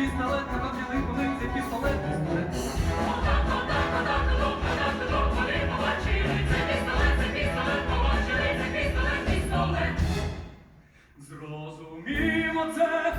пістолет, на побіли, коли це пістолет, пістолет. Зрозумімо це